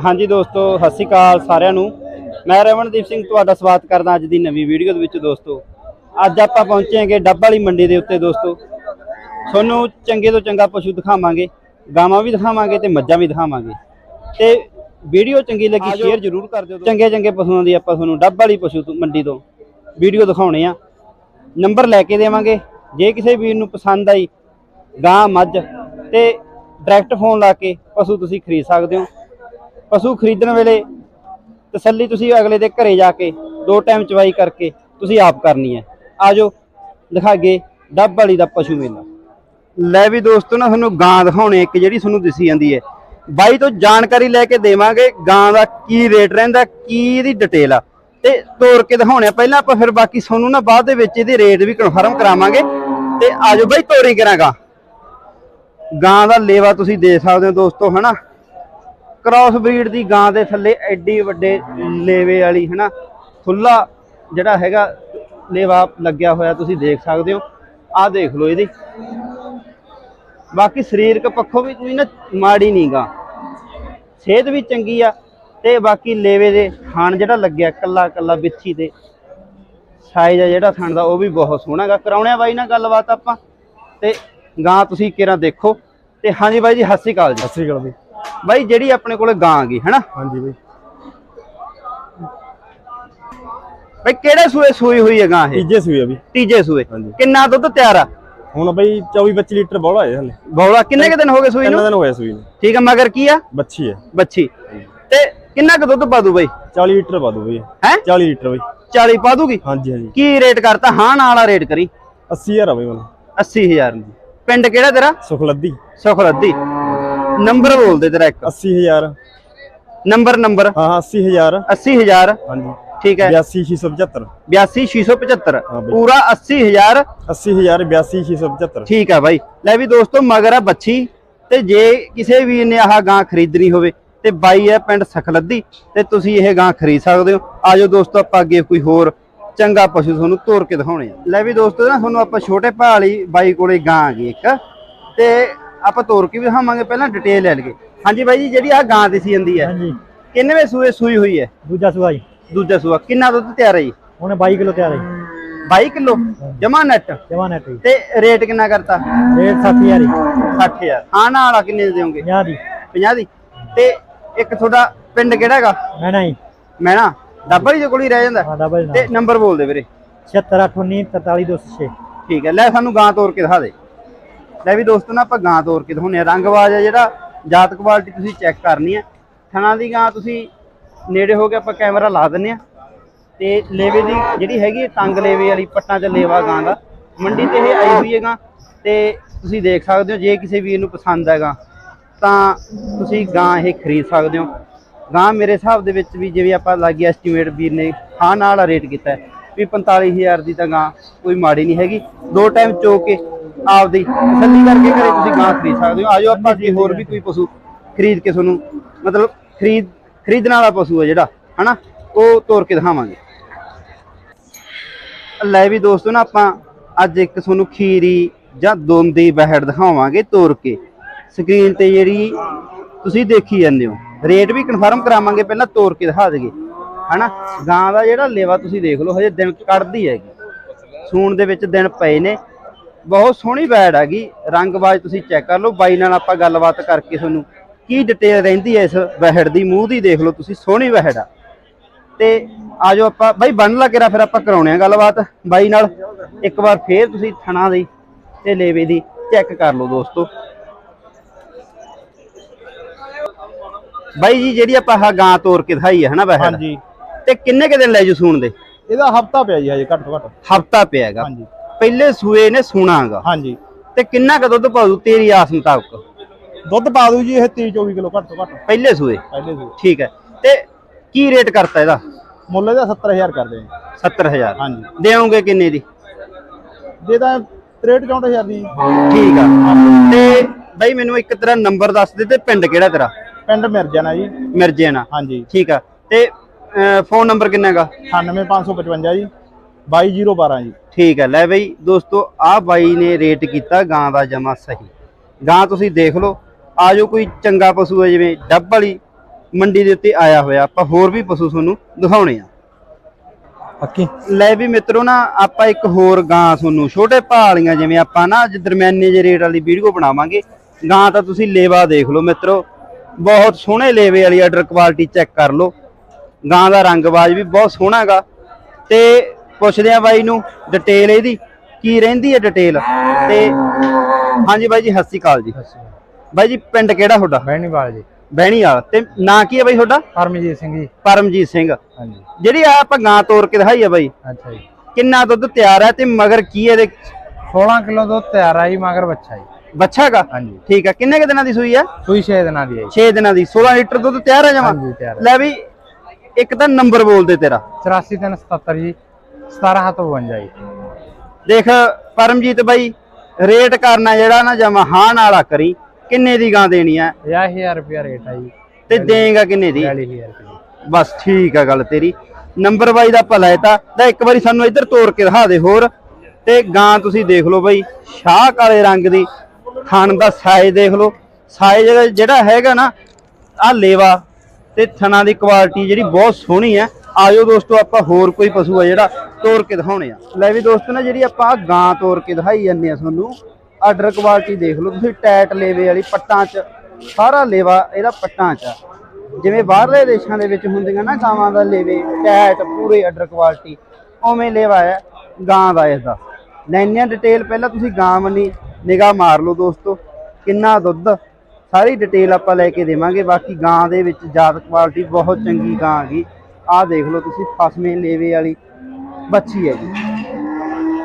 ਹਾਂਜੀ ਦੋਸਤੋ ਸਤਿ ਸ਼੍ਰੀ ਅਕਾਲ ਸਾਰਿਆਂ ਨੂੰ। ਮੈਂ ਰਮਨਦੀਪ ਸਿੰਘ ਤੁਹਾਡਾ ਸਵਾਗਤ ਕਰਦਾ ਅੱਜ ਦੀ ਨਵੀਂ ਵੀਡੀਓ ਦੇ ਵਿੱਚ ਦੋਸਤੋ। ਅੱਜ ਆਪਾਂ ਪਹੁੰਚੇ ਹਾਂਗੇ ਡੱਬ ਵਾਲੀ ਮੰਡੀ ਦੇ ਉੱਤੇ ਦੋਸਤੋ। ਤੁਹਾਨੂੰ ਚੰਗੇ ਤੋਂ ਚੰਗਾ ਪਸ਼ੂ ਦਿਖਾਵਾਂਗੇ ਗਾਵਾਂ ਵੀ ਦਿਖਾਵਾਂਗੇ ਤੇ ਮੱਝਾਂ ਵੀ ਦਿਖਾਵਾਂਗੇ। ਤੇ ਵੀਡੀਓ ਚੰਗੀ ਲੱਗੀ ਸ਼ੇਅਰ ਜ਼ਰੂਰ ਕਰ ਦਿਓ ਚੰਗੇ ਚੰਗੇ ਪਸ਼ੂਆਂ ਦੀ ਆਪਾਂ ਤੁਹਾਨੂੰ ਡੱਬ ਵਾਲੀ ਪਸ਼ੂ ਮੰਡੀ ਤੋਂ ਵੀਡੀਓ ਦਿਖਾਉਣੇ ਆ। ਨੰਬਰ ਲੈ ਕੇ ਦੇਵਾਂਗੇ। ਜੇ ਕਿਸੇ ਵੀਰ ਨੂੰ ਪਸੰਦ ਆਈ ਗਾਂ ਮੱਝ ਤੇ ਡਾਇਰੈਕਟ ਫੋਨ ਲਾ ਕੇ ਪਸ਼ੂ ਤੁਸੀਂ ਖਰੀਦ ਸਕਦੇ ਹੋ। ਪਸ਼ੂ ਖਰੀਦਣ ਵੇਲੇ ਤਸੱਲੀ ਤੁਸੀਂ ਅਗਲੇ ਦੇ ਘਰੇ ਜਾ ਕੇ ਦੋ ਟਾਈਮ ਚਵਾਈ ਕਰਕੇ ਤੁਸੀਂ ਆਪ ਕਰਨੀ ਹੈ। ਆਜੋ ਦਿਖਾਗੇ ਡੱਬ ਵਾਲੀ ਦਾ ਪਸ਼ੂ ਮੇਲਾ। ਲੈ ਵੀ ਦੋਸਤੋ ਨਾ ਤੁਹਾਨੂੰ ਗਾਂ ਦਿਖਾਉਣੇ ਇੱਕ ਜਿਹੜੀ ਤੁਹਾਨੂੰ ਦਿਸੀ ਜਾਂਦੀ ਹੈ। ਬਾਈ ਤੋਂ ਜਾਣਕਾਰੀ ਲੈ ਕੇ ਦੇਵਾਂਗੇ ਗਾਂ ਦਾ ਕੀ ਰੇਟ ਰਹਿੰਦਾ, ਕੀ ਇਹਦੀ ਡਿਟੇਲ ਆ। ਤੇ ਤੋੜ ਕੇ ਦਿਖਾਉਣੇ ਆ। ਪਹਿਲਾਂ ਆਪਾਂ ਫਿਰ ਬਾਕੀ ਤੁਹਾਨੂੰ ਨਾ ਬਾਅਦ ਦੇ ਵਿੱਚ ਇਹਦੇ ਰੇਟ ਵੀ ਕਨਫਰਮ ਕਰਾਵਾਂਗੇ। ਤੇ ਆਜੋ ਬਾਈ, ਤੋਰੀ ਕਰਾਂਗਾ ਗਾਂ ਦਾ ਲੇਵਾ ਤੁਸੀਂ ਦੇਖ ਸਕਦੇ ਹੋ ਦੋਸਤੋ, ਹਨਾ? ਕ੍ਰਾਸ ਬਰੀਡ ਦੀ ਗਾਂ ਦੇ ਥੱਲੇ ਐਡੀ ਵੱਡੇ ਲੇਵੇ ਵਾਲੀ, ਹਨਾ ਖੁੱਲਾ ਜਿਹੜਾ ਹੈਗਾ ਲੇਵਾ ਲੱਗਿਆ ਹੋਇਆ, ਤੁਸੀਂ ਦੇਖ ਸਕਦੇ ਹੋ। ਆਹ ਦੇਖ ਲਓ ਇਹਦੀ। ਬਾਕੀ ਸਰੀਰਕ ਪੱਖੋਂ ਵੀ ਕੋਈ ਨਾ ਮਾੜੀ ਨਹੀਂ ਗਾ। ਸਿਹਤ ਵੀ ਚੰਗੀ ਆ ਤੇ ਬਾਕੀ ਲੇਵੇ ਦੇ ਥਣ ਜਿਹੜਾ ਲੱਗਿਆ, ਕੱਲਾ ਕੱਲਾ ਵਿੱਥੀ ਤੇ ਸਾਈਜ਼ ਆ ਜਿਹੜਾ ਥਣ ਦਾ, ਉਹ ਵੀ ਬਹੁਤ ਸੋਹਣਾ ਗਾ। ਕਰਾਉਣਿਆ ਬਾਈ ਨਾਲ ਗੱਲਬਾਤ ਆਪਾਂ ਤੇ ਗਾਂ ਤੁਸੀਂ ਕਿਹੜਾ ਦੇਖੋ। ਤੇ ਹਾਂਜੀ ਬਾਈ ਜੀ, ਸਤਿ ਸ਼੍ਰੀ ਅਕਾਲ ਜੀ। ਸਤਿ ਸ੍ਰੀ ਅਕਾਲ ਜੀ। ਬਾਈ ਜਿਹੜੀ ਆਪਣੇ ਕੋਲੇ ਗਾਂ ਗਈ ਹੈਨਾ? ਹਾਂਜੀ ਬਈ। ਬਾਈ ਕਿਹੜੇ ਸੂਏ ਸੂਈ ਹੋਈ ਹੈ ਗਾਂ ਇਹ? ਤੀਜੇ ਆ ਵੀ ਤੀਜੇ ਸੂਏ। ਹਾਂਜੀ। ਕਿੰਨਾ ਦੁੱਧ ਤਿਆਰ ਆ? ਹੁਣ ਬਈ 24 25 ਲੀਟਰ ਬੋਲਾ ਹੈ ਹਲੇ। ਬੌਲਾ ਕਿੰਨੇ ਕੁ ਦਿਨ ਹੋ ਗਏ ਸੂਈ ਨੂੰ? ਦਿਨ ਹੋਇਆ ਸੂਈ ਨੂੰ। ਠੀਕ ਆ ਮਗਰ ਕੀ ਆ? ਬੱਚੀ ਹੈ ਬੱਚੀ ਤੇ ਕਿੰਨਾ ਕੁ ਦੁੱਧ ਪਾ ਦੂ ਬਾਈ? 40 ਲੀਟਰ ਪਾ ਦੂ ਬਈ। ਹੈ? 40 ਲੀਟਰ ਬਈ। 40 ਪਾ ਦੂਗੀ ਹਾਂਜੀ ਹਾਂਜੀ। ਕੀ ਰੇਟ ਕਰਤਾ? ਹਾਂ ਨਾਲ ਵਾਲਾ ਰੇਟ ਕਰੀ। 80000 ਆ ਬਈ ਮਨ। 80000 ਪਿੰਡ ਕਿਹੜਾ ਤੇਰਾ? ਸੁਖਲੱਦੀ ਸੁਖਰੱਦੀ ਨੰਬਰ ਬੋਲ ਦੇ ਤੇਰਾ ਇੱਕ 80000 ਨੰਬਰ ਨੰਬਰ। ਹਾਂ ਹਾਂ 80000 80000 ਹਾਂਜੀ। ਠੀਕ ਹੈ। 82675 82675 ਹਾਂ ਬਈ। ਪੂਰਾ 80000 80000 82675 ਠੀਕ ਆ ਬਾਈ। ਲੈ ਵੀ ਦੋਸਤੋ ਮਗਰ ਆ ਬੱਚੀ। ਤੇ ਜੇ ਕਿਸੇ ਵੀਰ ਨੇ ਆਹ ਗਾਂ ਖਰੀਦਣੀ ਹੋਵੇ ਤੇ ਬਾਈ ਹੈ ਪਿੰਡ ਸਖਲੱਦੀ। ਤੇ ਤੁਸੀਂ ਇਹ ਗਾਂ ਖਰੀਦ ਸਕਦੇ ਹੋ। ਆਜੋ ਦੋਸਤੋ ਆਪਾਂ ਅੱਗੇ ਕੋਈ ਹੋਰ ਚੰਗਾ ਪਸ਼ੂ ਤੁਹਾਨੂੰ ਤੋਰ ਕੇ ਦਿਖਾਉਣੇ ਆ। ਲੈ ਵੀ ਦੋਸਤੋ ਨਾ ਤੁਹਾਨੂੰ ਆਪਾਂ ਛੋਟੇ ਭਾ ਵਾਲੀ ਬਾਈ ਕੋਲੇ ਗਾਂ ਆ ਗਈ ਇੱਕ। ਤੇ ਆਪਾਂ ਤੋਰ ਕੇ ਵੀ ਦਿਖਾਵਾਂਗੇ ਪਹਿਲਾਂ ਡਿਟੇਲ ਲੈ ਲਈਏ। ਹਾਂਜੀ ਬਾਈ ਜੀ ਜਿਹੜੀ ਆਹ ਗਾਂ ਦਿਸੀ ਜਾਂਦੀ ਹੈ ਹਾਂਜੀ। ਕਿੰਨੇਵੇਂ ਸੂਏ ਸੂਈ ਹੋਈ ਹੈ? ਦੂਜਾ ਸੂਆ ਜੀ। ਦੂਜਾ ਸੂਆ ਕਿੰਨਾ ਦੁੱਧ ਤਿਆਰ ਹੈ ਜੀ? ਉਹਨੇ 22 ਕਿਲੋ ਤਿਆਰ ਹੈ 22 ਕਿਲੋ? ਜਮਾ ਨੈਟ ਜਮਾ ਨੈਟ ਜੀ। ਤੇ ਰੇਟ ਕਿੰਨਾ ਕਰਤਾ? ਰੇਟ 7000 ਜੀ। 60000 ਹਾਂ ਨਾ ਵਾਲਾ ਕਿੰਨੇ ਦੇ ਦਿਓਗੇ? 50 ਦੀ। 50 ਦੀ। ਤੇ ਇੱਕ ਤੁਹਾਡਾ ਪਿੰਡ ਕਿਹੜਾ ਹੈਗਾ? ਮੈਂ ਨਹੀਂ ਮੈਂ ਨਾ ਡੱਬਾ ਦੇ ਕੋਲ ਹੀ ਰਹਿ ਜਾਂਦਾ? ਹਾਂ ਡਬਲ ਤੇ ਨੰਬਰ ਬੋਲ ਦੇ ਵੀਰੇ। 76819 43206 ਠੀਕ ਹੈ ਲੈ ਸਾਨੂੰ ਗਾਂ ਤੋਰ ਕੇ ਦਿਖਾ ਦੇ। ਲੈ ਵੀ ਦੋਸਤੋ ਨਾ ਆਪਾਂ ਗਾਂ ਤੋਰ ਕੇ ਦਿਖਾਉਂਦੇ ਆ ਰੰਗਬਾਜ਼ ਆ ਜਿਹੜਾ, ਜਾਤ ਕੁਆਲਿਟੀ ਤੁਸੀਂ ਚੈੱਕ ਕਰਨੀ ਹੈ ਥਣਾ ਦੀ ਗਾਂ ਤੁਸੀਂ ਨੇੜੇ ਹੋ ਕੇ ਆਪਾਂ ਕੈਮਰਾ ਲਾ ਦਿੰਨੇ ਆ ਤੇ ਲੇਵੇ ਦੀ ਜਿਹੜੀ ਹੈਗੀ ਹੈ ਤੰਗ ਲੇਵੇ ਵਾਲੀ, ਪੱਟਾਂ 'ਚ ਲੇਵਾ ਗਾਂ ਦਾ। ਮੰਡੀ ਤੇ ਇਹ ਆਈ ਹੋਈ ਹੈਗਾ ਤੇ ਤੁਸੀਂ ਦੇਖ ਸਕਦੇ ਹੋ, ਜੇ ਕਿਸੇ ਵੀਰ ਨੂੰ ਪਸੰਦ ਹੈਗਾ ਤਾਂ ਤੁਸੀਂ ਗਾਂ ਇਹ ਖਰੀਦ ਸਕਦੇ ਹੋ। ਗਾਂ ਮੇਰੇ ਹਿਸਾਬ ਦੇ ਵਿੱਚ ਵੀ ਜਿਵੇਂ ਆਪਾਂ ਲਾਗੀ ਐਸਟੀਮੇਟ ਵੀਰ ਨੇ ਹਾਂ ਨਾਲ ਰੇਟ ਕੀਤਾ ਵੀ 45000 ਦੀ ਤਾਂ ਗਾਂ ਕੋਈ ਮਾੜੀ ਨਹੀਂ ਹੈਗੀ। ਦੋ ਟਾਈਮ ਚੋ ਕੇ ਆਪਦੀ ਤਸੱਲੀ ਕਰਕੇ ਘਰੇ ਤੁਸੀਂ ਗਾਂ ਖਰੀਦ ਸਕਦੇ ਹੋ। ਆਜੋ ਆਪਾਂ ਅੱਗੇ ਹੋਰ ਵੀ ਕੋਈ ਪਸ਼ੂ ਖਰੀਦ ਕੇ ਤੁਹਾਨੂੰ, ਮਤਲਬ ਖਰੀਦ, ਖਰੀਦਣ ਵਾਲਾ ਪਸ਼ੂ ਹੈ ਜਿਹੜਾ, ਹਨਾ? ਉਹ ਤੋਰ ਕੇ ਦਿਖਾਵਾਂਗੇ। ਲੈ ਵੀ ਦੋਸਤੋ ਨਾ ਆਪਾਂ ਅੱਜ ਇੱਕ ਤੁਹਾਨੂੰ ਖੀਰੀ ਜਾਂ ਦੋਂਦੀ ਬਹਿੜ ਦਿਖਾਵਾਂਗੇ ਤੋਰ ਕੇ। ਸਕਰੀਨ ਤੇ ਜਿਹੜੀ ਤੁਸੀਂ ਦੇਖੀ ਜਾਂਦੇ ਹੋ। ਰੇਟ ਵੀ ਕਨਫਰਮ ਕਰਾਵਾਂਗੇ, ਪਹਿਲਾਂ ਤੋਰ ਕੇ ਦਿਖਾ ਦੇਗੇ ਹਨਾ? ਗਾਂ ਦਾ ਜਿਹੜਾ ਲੇਵਾ ਤੁਸੀਂ ਦੇਖ ਲਓ, ਹਜੇ ਦਿਨ ਕੱਢਦੀ ਹੈਗੀ। ਸੂਣ ਦੇ ਵਿੱਚ ਦਿਨ ਪਏ ਨੇ। ਬਹੁਤ ਸੋਹਣੀ ਬੈੜ ਹੈਗੀ। ਰੰਗਬਾਜ਼ ਤੁਸੀਂ ਚੈੱਕ ਕਰ ਲਓ। ਬਾਈ ਨਾਲ ਆਪਾਂ ਗੱਲਬਾਤ ਕਰਕੇ ਤੁਹਾਨੂੰ ਕੀ ਡਿਟੇਲ ਰਹਿੰਦੀ ਹੈ ਇਸ ਵਹਿੜ ਦੀ। ਮੂੰਹ ਦੀ ਦੇਖ ਲਓ ਤੁਸੀਂ, ਸੋਹਣੀ ਵਹਿੜ ਆ। ਤੇ ਆਜੋ ਆਪਾਂ, ਬਾਈ ਬੰਨ ਲਾ ਕੇ ਫਿਰ ਆਪਾਂ ਕਰਾਉਣੇ ਆ ਗੱਲਬਾਤ। ਬਾਈ ਨਾਲ ਇੱਕ ਵਾਰ ਫੇਰ ਤੁਸੀਂ ਥਣਾ ਦੀ ਤੇ ਲੇਵੇ ਦੀ ਚੈੱਕ ਕਰ ਲਓ ਦੋਸਤੋ। ਬਾਈ ਜੀ, ਜਿਹੜੀ ਆਪਾਂ ਆਹ ਗਾਂ ਤੋਰ ਕੇ ਦਿਖਾਈ ਹੈ ਹਨਾ ਵਹਿੜ ਹਾਂਜੀ। ਤੇ ਕਿੰਨੇ ਕੁ ਦਿਨ ਲੈ ਜੂ ਸੂਣ ਦੇ? ਇਹਦਾ ਹਫਤਾ ਪਿਆ ਜੀ ਹਜੇ ਘੱਟ ਤੋਂ ਘੱਟ। ਹਫਤਾ ਪਿਆ ਹੈਗਾ ਹਾਂਜੀ। ਪਹਿਲੇ ਸੂਏ ਨੇ ਸੂਣਾਗਾ। ਹਾਂਜੀ। ਤੇ ਕਿੰਨਾ ਕੁ ਦੁੱਧ ਪਾਉ ਤੇਰੀ ਆਸ ਮੁਤਾਬਕ? ਦੁੱਧ ਪਾ ਦੂ ਜੀ ਇਹ 30 24 ਕਿਲੋ ਘੱਟ ਤੋਂ ਘੱਟ। ਪਹਿਲੇ ਸੂਏ? ਪਹਿਲੇ ਸੂਈ ਠੀਕ ਹੈ। ਤੇ ਕੀ ਰੇਟ ਕਰਤਾ ਇਹਦਾ? ਮੁੱਲ ਇਹਦਾ 70000 ਕਰਦੇ ਆ। 70000 ਹਾਂਜੀ। ਦੇਵੋਗੇ ਕਿੰਨੇ ਦੀ? ਦੇ ਤਾਂ 63 64000 ਦੀ। ਠੀਕ ਆ। ਤੇ ਬਾਈ ਮੈਨੂੰ ਇੱਕ ਤੇਰਾ ਨੰਬਰ ਦੱਸ ਦੇ ਤੇ ਪਿੰਡ ਕਿਹੜਾ ਤੇਰਾ? ਪਿੰਡ ਮਿਰਜਾਣਾ ਜੀ। ਮਿਰਜੇਨਾ ਹਾਂਜੀ। ਠੀਕ ਆ। ਤੇ ਫੋਨ ਨੰਬਰ ਕਿੰਨਾ ਹੈਗਾ? 98555 ਜੀ 22012 ਜੀ। ਠੀਕ ਹੈ ਲੈ ਬਈ ਦੋਸਤੋ ਆ ਬਾਈ ਨੇ ਰੇਟ ਕੀਤਾ ਗਾਂ ਦਾ ਜਮਾ ਸਹੀ। ਗਾਂ ਤੁਸੀਂ ਦੇਖ ਲਓ ਆਜੋ ਕੋਈ ਚੰਗਾ ਪਸ਼ੂ ਹੈ ਜਿਵੇਂ ਡੱਬ ਵਾਲੀ ਮੰਡੀ ਦੇ ਉੱਤੇ ਆਇਆ ਹੋਇਆ। ਆਪਾਂ ਹੋਰ ਵੀ ਪਸ਼ੂ ਤੁਹਾਨੂੰ ਦਿਖਾਉਣੇ ਆ। ਪੱਕੀ ਲੈ ਵੀ ਮਿੱਤਰੋ ਨਾ ਆਪਾਂ ਇੱਕ ਹੋਰ ਗਾਂ ਤੁਹਾਨੂੰ ਛੋਟੇ ਭਾਅ ਵਾਲੀਆਂ ਜਿਵੇਂ ਆਪਾਂ ਨਾ ਅੱਜ ਦਰਮਿਆਨੇ ਜਿਹੇ ਰੇਟ ਵਾਲੀ ਵੀਡੀਓ ਬਣਾਵਾਂਗੇ। ਗਾਂ ਤਾਂ ਤੁਸੀਂ ਲੇਵਾ ਦੇਖ ਲਓ ਮਿੱਤਰੋ ਬਹੁਤ ਸੋਹਣੇ ਲੇਵੇ ਵਾਲੀ ਆਰਡਰ ਕੁਆਲਿਟੀ ਚੈੱਕ ਕਰ ਲਓ। ਗਾਂ ਦਾ ਰੰਗਬਾਜ਼ ਵੀ ਬਹੁਤ ਸੋਹਣਾ ਹੈਗਾ। ਤੇ ਪੁੱਛਦੇ ਆ ਬਾਈ ਨੂੰ ਡਿਟੇਲ ਇਹਦੀ ਕੀ ਰਹਿੰਦੀ ਹੈ ਡਿਟੇਲ ਤੇ ਹਾਂਜੀ ਬਾਈ ਜੀ ਸਤਿ ਸ਼੍ਰੀ ਅਕਾਲ ਜੀ। ਬਾਈ ਜੀ ਪਿੰਡ ਕਿਹੜਾ ਤੁਹਾਡਾ? ਬਹਿਣੀਵਾਲ ਜੀ। ਬਹਿਣੀ ਵਾਲਾ ਤੇ ਨਾਂ ਕੀ ਹੈ ਬਾਈ ਤੁਹਾਡਾ? ਪਰਮਜੀਤ ਸਿੰਘ ਜੀ। ਪਰਮਜੀਤ ਸਿੰਘ। ਹਾਂਜੀ। ਜਿਹੜੀ ਆ ਆਪਾਂ ਗਾਂ ਤੋਰ ਕੇ ਦਿਖਾਈ ਆ ਬਾਈ ਅੱਛਾ ਜੀ। ਕਿੰਨਾ ਦੁੱਧ ਤਿਆਰ ਹੈ ਤੇ ਮਗਰ ਕੀ ਇਹਦੇ 16 ਕਿਲੋ ਦੁੱਧ ਤਿਆਰ ਆ ਜੀ ਮਗਰ ਬੱਚਾ ਜੀ। ਬੱਚਾ ਹੈਗਾ? ਹਾਂਜੀ। ਠੀਕ ਹੈ ਕਿੰਨੇ ਕੁ ਦਿਨਾਂ ਦੀ ਸੂਈ ਹੈ? ਸੂਈ 6 ਦਿਨਾਂ ਦੀ ਹੈ ਜੀ। 6 ਦਿਨਾਂ ਦੀ 16 ਲੀਟਰ ਦੁੱਧ ਤਿਆਰ ਹੈ ਜਮਾ? ਲੈ ਵੀ ਇੱਕ ਤਾਂ ਨੰਬਰ ਬੋਲ ਦੇ ਤੇਰਾ 84377 ਜੀ 1752 ਜੀ। ਦੇਖ ਪਰਮਜੀਤ ਬਾਈ ਰੇਟ ਕਰਨਾ ਜਿਹੜਾ ਨਾ ਜਮਾ ਹਾਂ ਨਾਲਾ ਕਰੀ ਕਿੰਨੇ ਦੀ ਗਾਂ ਦੇਣੀ ਹੈ 50000 ਰੁਪਿਆ ਰੇਟ ਆ ਜੀ। ਤੇ ਦੇਗਾ ਕਿੰਨੇ ਦੀ? 40000 ਰੁਪਏ ਬਸ ਠੀਕ ਆ ਗੱਲ ਤੇਰੀ। ਨੰਬਰ ਬਾਈ ਦਾ ਭਲਾ ਤਾਂ ਤਾਂ ਇੱਕ ਵਾਰੀ ਸਾਨੂੰ ਇੱਧਰ ਤੋੜ ਕੇ ਦਿਖਾ ਦੇ ਹੋਰ। ਤੇ ਗਾਂ ਤੁਸੀਂ ਦੇਖ ਲਓ ਬਾਈ ਸ਼ਾਹ ਕਾਲੇ ਰੰਗ ਦੀ ਥਣ ਦਾ ਸਾਈਜ਼ ਦੇਖ ਲਓ। ਸਾਈਜ਼ ਜਿਹੜਾ ਹੈਗਾ ਨਾ ਆ ਲੇਵਾ ਤੇ ਥਣਾ ਦੀ ਕੁਆਲਿਟੀ ਜਿਹੜੀ ਬਹੁਤ ਸੋਹਣੀ ਹੈ। ਆਜੋ ਦੋਸਤੋ, ਆਪਾਂ ਹੋਰ ਕੋਈ ਪਸ਼ੂ ਆ ਜਿਹੜਾ ਤੋਰ ਕੇ ਦਿਖਾਉਣੇ ਆ। ਲੈ ਵੀ ਦੋਸਤੋ ਨਾ, ਜਿਹੜੀ ਆਪਾਂ ਗਾਂ ਤੋਰ ਕੇ ਦਿਖਾਈ ਜਾਂਦੇ ਆ ਤੁਹਾਨੂੰ ਆਰਡਰ ਕੁਆਲਿਟੀ ਦੇਖ ਲਓ। ਤੁਸੀਂ ਟੈਟ ਲੇਵੇ ਵਾਲੀ ਪੱਟਾਂ 'ਚ, ਸਾਰਾ ਲੇਵਾ ਇਹਦਾ ਪੱਟਾਂ 'ਚ ਆ। ਜਿਵੇਂ ਬਾਹਰਲੇ ਦੇਸ਼ਾਂ ਦੇ ਵਿੱਚ ਹੁੰਦੀਆਂ ਨਾ ਗਾਵਾਂ ਦਾ ਲੇਵੇ, ਟੈਟ, ਪੂਰੇ ਆਰਡਰ ਕੁਆਲਿਟੀ ਉਵੇਂ ਲੇਵਾ ਹੈ ਗਾਂ ਦਾ ਇਸ ਦਾ ਲੈਣੀਆਂ ਡਿਟੇਲ ਪਹਿਲਾਂ ਤੁਸੀਂ ਗਾਂ ਮੰਨੀ ਨਿਗਾਹ ਮਾਰ ਲਓ ਦੋਸਤੋ, ਕਿੰਨਾ ਦੁੱਧ ਸਾਰੀ ਡਿਟੇਲ ਆਪਾਂ ਲੈ ਕੇ ਦੇਵਾਂਗੇ। ਬਾਕੀ ਗਾਂ ਦੇ ਵਿੱਚ ਜਾਤ ਕੁਆਲਿਟੀ ਬਹੁਤ ਚੰਗੀ ਗਾਂ ਹੈਗੀ। ਆਹ ਦੇਖ ਲਓ ਤੁਸੀਂ ਫਸਵੇਂ ਲੇਵੇ ਵਾਲੀ ਬੱਚੀ ਹੈਗੀ।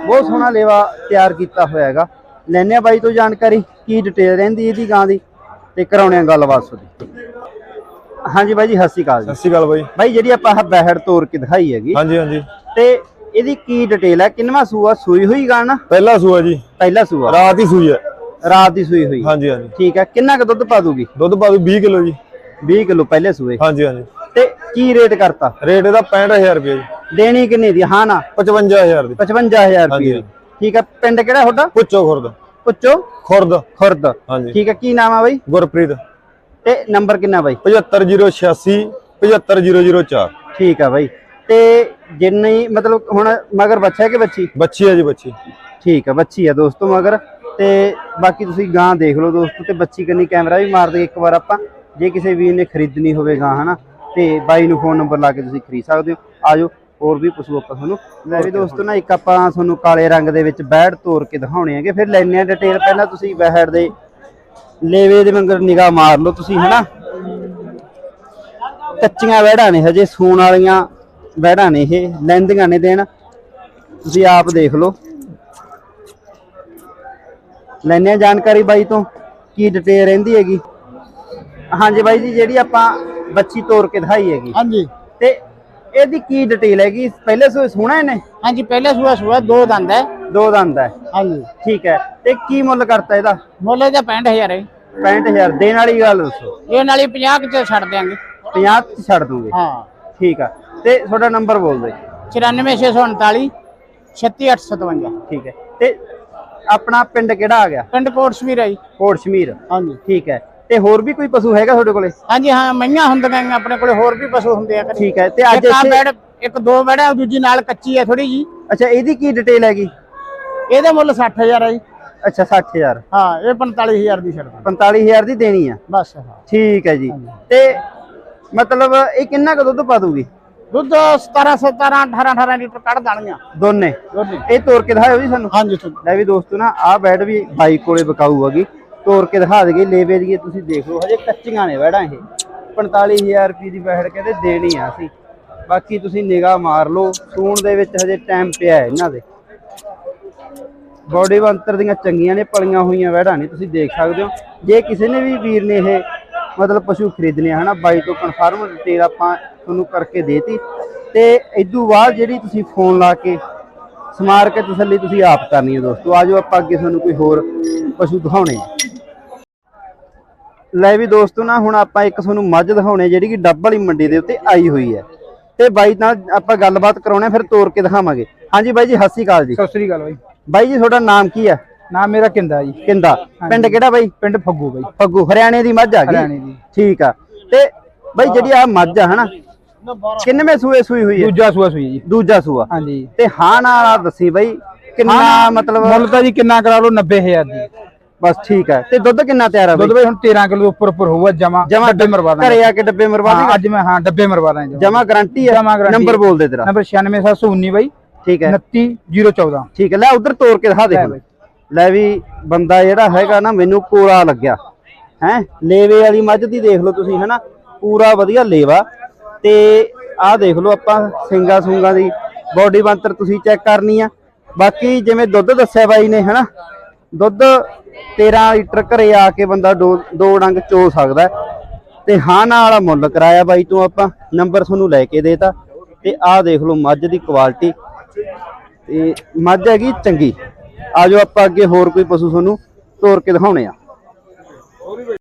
ਬਹੁਤ ਸੋਹਣਾ ਲੇਵਾ ਤਿਆਰ ਕੀਤਾ ਹੋਇਆ ਹੈਗਾ। ਲੈਣੇ ਆ ਬਾਈ ਤੋਂ ਜਾਣਕਾਰੀ ਕੀ ਡਿਟੇਲ ਰਹਿੰਦੀ ਇਹਦੀ ਗਾਂ ਦੀ ਤੇ ਕਰਾਉਣੇ ਆ ਗੱਲਬਾਤ ਸੁਦੀ ਹਾਂਜੀ ਬਾਈ ਜੀ ਸਤਿ ਸ਼੍ਰੀ ਅਕਾਲ ਜੀ। ਸਤਿ ਸ਼੍ਰੀ ਅਕਾਲ ਬਾਈ। ਬਾਈ ਜਿਹੜੀ ਆਪਾਂ ਆਹ ਬਹਿੜ ਤੋੜ ਕੇ ਦਿਖਾਈ ਹੈਗੀ। ਹਾਂਜੀ ਹਾਂਜੀ। ਤੇ ਇਹਦੀ ਕੀ ਡਿਟੇਲ ਹੈ? ਕਿੰਨਵਾ ਸੂਆ? ਸੂਈ ਹੋਈ ਗਾਂ ਨਾ? ਪਹਿਲਾ ਸੂਆ ਜੀ। ਪਹਿਲਾ ਸੂਆ। ਰਾਤ ਹੀ ਸੂਈ ਹੈ। ਰਾਤ ਦੀ ਸੂਈ ਹੋਈ। ਹਾਂਜੀ ਹਾਂਜੀ। ਠੀਕ ਹੈ ਕਿੰਨਾ ਕੁ ਦੁੱਧ ਪਾ ਦੂਗੀ? ਦੁੱਧ ਪਾ ਦੂ 20 ਕਿਲੋ ਜੀ। 20 ਕਿਲੋ ਪਹਿਲੇ ਸੂਏ। ਹਾਂਜੀ ਹਾਂਜੀ। ਤੇ ਕੀ ਰੇਟ ਕਰਤਾ? ਰੇਟ ਇਹਦਾ 65000 ਰੁਪਏ ਜੀ। ਦੇਣੀ ਕਿੰਨੀ ਦੀ? ਹਾਂ ਨਾ। 55000 ਦੀ। 55000 ਹਾਂਜੀ, ਰੁਪਏ ਠੀਕ ਹੈ ਪਿੰਡ ਕਿਹੜਾ ਤੁਹਾਡਾ? ਪੁੱਛੋ ਖੁਰਦ। ਪੁੱਛੋ। ਖੁਰਦ। ਖੁਰਦ। ਹਾਂਜੀ। ਠੀਕ ਹੈ ਕੀ ਨਾਮ ਆ ਬਾਈ? ਗੁਰਪ੍ਰੀਤ। ਤੇ ਨੰਬਰ ਕਿੰਨਾ ਬਾਈ? 75086 75004 ਠੀਕ ਆ ਬਾਈ। ਤੇ ਜਿੰਨੀ ਮਤਲਬ ਹੁਣ ਮਗਰ ਬੱਚਾ ਕਿ ਬੱਚੀ? ਬੱਚੀ ਹੈ ਜੀ ਬੱਚੀ। ਠੀਕ ਆ ਬੱਚੀ ਆ ਦੋਸਤੋ ਮਗਰ। ਤੇ ਬਾਕੀ ਤੁਸੀਂ ਗਾਂ ਦੇਖ ਲਓ ਦੋਸਤੋ ਤੇ ਬੱਚੀ ਕੰਨੀ ਕੈਮਰਾ ਵੀ ਮਾਰ ਦੇ ਇੱਕ ਵਾਰ ਆਪਾਂ। ਜੇ ਕਿਸੇ ਵੀਰ ਨੇ ਖਰੀਦਣੀ ਹੋਵੇ ਗਾਂ ਹਨਾ ਤੇ ਬਾਈ ਨੂੰ ਫੋਨ ਨੰਬਰ ਲਾ ਕੇ ਤੁਸੀਂ ਖਰੀਦ ਸਕਦੇ ਹੋ। ਆਜੋ ਹੋਰ ਵੀ ਪਸ਼ੂ ਆਪਾਂ ਤੁਹਾਨੂੰ। ਲੈ ਵੀ ਦੋਸਤੋ ਨਾ ਇੱਕ ਆਪਾਂ ਤੁਹਾਨੂੰ ਕਾਲੇ ਰੰਗ ਦੇ ਵਿੱਚ ਬੈੜ ਤੋੜ ਕੇ ਦਿਖਾਉਣੇ ਹੈਗੇ। ਫਿਰ ਲੈਣੇ ਆ ਡਿਟੇਲ ਪਹਿਲਾਂ ਤੁਸੀਂ ਬੈੜ ਦੇ ਲੇਵੇ ਦੇ ਮੰਗਰ ਨਿਗਾਹ ਮਾਰ ਲਓ ਤੁਸੀਂ ਹਨਾ। ਕੱਚੀਆਂ ਵਹਿੜਾਂ ਨੇ ਹਜੇ ਸੂਣ ਵਾਲੀਆਂ ਵਹਿੜਾਂ ਨੇ ਇਹ ਲੈਂਦੀਆਂ ਨੇ ਦੇਣ। ਤੁਸੀਂ ਆਪ ਦੇਖ ਲਓ। ਲੈਣੇ ਆ ਜਾਣਕਾਰੀ ਬਾਈ ਤੋਂ ਕੀ ਡਿਟੇਲ ਰਹਿੰਦੀ ਹੈਗੀ। ਹਾਂਜੀ ਬਾਈ ਜੀ ਜਿਹੜੀ ਆਪਾਂ ਬੱਚੀ ਤੋੜ ਕੇ ਦਿਖਾਈ ਹੈਗੀ। ਹਾਂਜੀ। ਤੇ ਇਹਦੀ ਕੀ ਡਿਟੇਲ ਹੈਗੀ? ਪਹਿਲੇ ਸੋ ਸੁਣਾ ਇਹਨੇ? ਹਾਂਜੀ ਪਹਿਲੇ ਸੂਆ ਸੂਆ ਦੋ ਦੰਦ ਹੈ। ਦੋ ਦੰਦ ਹੈ। ਹਾਂਜੀ। ਠੀਕ ਹੈ। ਤੇ ਕੀ ਮੁੱਲ ਕਰਤਾ ਇਹਦਾ? ਮੁੱਲ ਇਹਦਾ 65000 ਹੈ। 65000 ਦੇਣ ਵਾਲੀ ਗੱਲ ਦੱਸੋ। ਇਹ ਨਾਲ ਹੀ 50 ਕੁ ਚ ਛੱਡ ਦਿਆਂਗੇ। 50 ਚ ਛੱਡ ਦੂੰਗੇ। ਹਾਂ। ਠੀਕ ਆ। ਤੇ ਤੁਹਾਡਾ ਨੰਬਰ ਬੋਲ ਦਿਓ। 94649 36857 ਠੀਕ ਹੈ। ਤੇ ਆਪਣਾ ਪਿੰਡ ਕਿਹੜਾ ਆ ਗਿਆ? ਪਿੰਡ ਕੋਟਸਵੀਰ ਹੈ ਜੀ। ਕੋਟ ਸ਼ਮੀਰ ਹਾਂਜੀ। ਠੀਕ ਹੈ। ਤੇ ਹੋਰ ਵੀ ਕੋਈ ਪਸ਼ੂ ਹੈਗਾ ਤੁਹਾਡੇ ਕੋਲੇ? ਹਾਂਜੀ ਹਾਂ ਮਈਆਂ ਹੁੰਦੀਆਂ ਨੇ ਆਪਣੇ ਕੋਲੇ ਹੋਰ ਵੀ ਪਸ਼ੂ ਹੁੰਦੇ ਆ ਘਰੇ। ਠੀਕ ਹੈ ਤੇ ਅੱਜ ਇੱਕ ਆਹ ਇੱਥੇ ਬੈੜ ਇੱਕ ਦੋ ਬੈੜਾ ਦੂਜੀ ਨਾਲ ਕੱਚੀ ਹੈ ਥੋੜੀ ਜੀ ਅੱਛਾ ਇਹਦੀ ਕੀ ਡਿਟੇਲ ਹੈਗੀ? ਇਹਦਾ ਮੁੱਲ 60000 ਹੈ ਜੀ। ਅੱਛਾ 60000 ਹਾਂ ਇਹ 45000 ਦੀ ਛੱਡ ਦਾਂਗੇ 45000 ਦੀ ਦੇਣੀ ਆ। ਬਸ ਹਾਂ। ਠੀਕ ਹੈ ਜੀ। ਤੇ ਮਤਲਬ ਇਹ ਕਿੰਨਾ ਕੁ ਦੁੱਧ ਪਾ ਦੂਗੀ? ਦੁੱਧ 17 17 18 18 ਲੀਟਰ ਕੱਢ ਦਾਣੀਆਂ ਦੋਨੇ? ਦੋਨੇ। ਇਹ ਤੋੜ ਕੇ ਦਿਖਾਇਓ ਜੀ ਸਾਨੂੰ। ਹਾਂਜੀ ਠੀਕ ਲੈ ਵੀ ਦੋਸਤੋ ਨਾ ਆਹ ਬੈਡ ਵੀ ਬਾਈ ਕੋਲੇ ਬਕਾਊ ਹੈਗੀ ਤੋੜ ਕੇ ਦਿਖਾ ਦਈਏ ਲੇਵੇ ਦੀ ਤੁਸੀਂ ਦੇਖ ਲਓ ਹਜੇ ਕੱਚੀਆਂ ਨੇ ਬੈੜਾਂ ਇਹ। 45000 ਰੁਪਏ ਦੀ ਬੈੜ ਕਹਿੰਦੇ ਦੇਣੀ ਆ ਅਸੀਂ। ਬਾਕੀ ਤੁਸੀਂ ਨਿਗਾਹ ਮਾਰ ਲਓ ਸੂਣ ਦੇ ਵਿੱਚ ਹਜੇ ਟਾਈਮ ਪਿਆ ਇਹਨਾਂ ਦੇ। ਬੋਡੀ ਬੰਤਰ ਦੀਆਂ ਚੰਗੀਆਂ ਨੇ ਪਲੀਆਂ ਹੋਈਆਂ ਵਹਿੜਾਂ ਨੇ ਤੁਸੀਂ ਦੇਖ ਸਕਦੇ ਹੋ। ਜੇ ਕਿਸੇ ਨੇ ਵੀ ਵੀਰ ਨੇ ਇਹ ਮਤਲਬ ਪਸ਼ੂ ਖਰੀਦਣੇ ਆ ਹਨਾ? ਬਾਈ ਤੋਂ ਕਨਫਰਮ ਡਿਟੇਲ ਆਪਾਂ ਤੁਹਾਨੂੰ ਕਰਕੇ ਦੇਤੀ। ਤੇ ਇਦੋਂ ਬਾਅਦ ਜਿਹੜੀ ਤੁਸੀਂ ਫੋਨ ਲਾ ਕੇ ਸਮਾਰ ਕੇ ਤਸੱਲੀ ਤੁਸੀਂ ਆਪ ਕਰਨੀ ਹੈ ਦੋਸਤੋ। ਆਜੋ ਆਪਾਂ ਅੱਗੇ ਤੁਹਾਨੂੰ ਕੋਈ ਹੋਰ ਪਸ਼ੂ ਦਿਖਾਉਣੇ ਆ। ਲੈ ਵੀ ਦੋਸਤੋ ਨਾ ਹੁਣ ਆਪਾਂ ਇੱਕ ਤੁਹਾਨੂੰ ਮੱਝ ਦਿਖਾਉਣੇ ਜਿਹੜੀ ਕਿ ਡੱਬ ਵਾਲੀ ਮੰਡੀ ਦੇ ਉੱਤੇ ਆਈ ਹੋਈ ਹੈ ਤੇ ਬਾਈ ਨਾਲ ਆਪਾਂ ਗੱਲਬਾਤ ਕਰਾਉਣੇ ਫਿਰ ਤੋੜ ਕੇ ਦਿਖਾਵਾਂਗੇ। ਹਾਂਜੀ ਬਾਈ ਜੀ ਸਤਿ ਸ਼੍ਰੀ ਅਕਾਲ ਜੀ। ਸਤਿ ਸ੍ਰੀ ਅਕਾਲ ਬਾਈ। ਬਾਈ ਜੀ ਤੁਹਾਡਾ ਨਾਮ ਕੀ ਹੈ ਨਾਮ ਮੇਰਾ ਕਿੰਦਾ ਜੀ। ਕਿੰਦਾ? ਪਿੰਡ ਕਿਹੜਾ ਬਾਈ? ਪਿੰਡ ਫੱਗੂ ਬਾਈ। ਫੱਗੂ ਹਰਿਆਣੇ ਦੀ ਮੱਝ ਆ ਗਈ? ਹਰਿਆਣੇ ਦੀ। ਠੀਕ ਆ। ਤੇ ਬਾਈ ਜਿਹੜੀ ਆ ਮੱਝ ਆ ਹਨਾ? ਕਿੰਨਵੇਂ ਸੂਏ ਸੂਈ ਹੋਈ ਹੈ ਦੂਜਾ ਸੂਆ ਸੂਈ ਜੀ। ਦੂਜਾ ਸੂਆ। ਹਾਂਜੀ। ਤੇ ਹਾਂ ਨਾਲ ਦੱਸੀ ਬਾਈ ਕਿੰਨਾ ਮਤਲਬ ਮੁੱਲ ਤਾਂ ਜੀ ਕਿੰਨਾ ਕਰਾ ਲਓ 90000 ਦੀ। ਬਸ ਠੀਕ ਹੈ ਤੇ ਦੁੱਧ ਕਿੰਨਾ ਤਿਆਰ ਆ ਦੁੱਧ ਬਈ? ਹੁਣ 13 ਕਿਲੋ ਉੱਪਰ ਉੱਪਰ ਹੋਊਗਾ ਜਮਾ ਡੱਬੇ ਮਰਵਾ ਦਾਂਗੇ। ਘਰੇ ਆ ਕੇ ਡੱਬੇ ਮਰਵਾ ਦੇਗਾ? ਅੱਜ ਮੈਂ ਹਾਂ ਡੱਬੇ ਮਰਵਾ ਦਾਂਗੇ ਜਮਾ। ਗਾਰੰਟੀ ਹੈ ਨੰਬਰ। ਬੋਲ ਦੇ ਤੇਰਾ। ਨੰਬਰ 96719 ਬਾਈ। ਠੀਕ ਹੈ। 29014 ਠੀਕ ਹੈ। ਲੈ ਉਧਰ ਤੋੜ ਕੇ ਦਿਖਾ ਦੇ ਲੈ ਵੀ ਬੰਦਾ ਜਿਹੜਾ ਹੈਗਾ ਨਾ ਮੈਨੂੰ ਕੋਲਾ ਲੱਗਿਆ। ਹੈ? ਲੇਵੇ ਵਾਲੀ ਮੱਝ ਦੀ ਦੇਖ ਲਓ ਤੁਸੀਂ, ਹੈਨਾ? ਪੂਰਾ ਵਧੀਆ ਲੇਵਾ। ਤੇ ਆਹ ਦੇਖ ਲਓ ਆਪਾਂ ਸਿੰਗਾ ਸੁੰਗਾ ਦੀ ਬਾਡੀ ਬੰਤਰ ਤੁਸੀਂ ਚੈੱਕ ਕਰਨੀ ਆ। ਬਾਕੀ ਜਿਵੇਂ ਦੁੱਧ ਦੱਸਿਆ ਬਾਈ ਨੇ, ਹੈਨਾ? ਦੁੱਧ 13 ਲੀਟਰ ਘਰੇ ਆ ਕੇ ਬੰਦਾ ਦੋ ਦੋ ਡੰਗ ਚੋ ਸਕਦਾ ਹੈ। ਤੇ ਹਾਂ, ਨਾਲ ਵਾਲਾ ਮੁੱਲ ਕਰਾਇਆ ਬਾਈ ਤੋਂ ਆਪਾਂ, ਨੰਬਰ ਤੁਹਾਨੂੰ ਲੈ ਕੇ ਦੇਤਾ। ਤੇ ਆਹ ਦੇਖ ਲਓ ਮੱਝ ਦੀ ਕੁਆਲਿਟੀ ਤੇ ਮੱਝ ਹੈਗੀ ਚੰਗੀ। ਆਜੋ ਆਪਾਂ ਅੱਗੇ ਹੋਰ ਕੋਈ ਪਸ਼ੂ ਤੁਹਾਨੂੰ ਤੋਰ ਕੇ ਦਿਖਾਉਣੇ ਆ।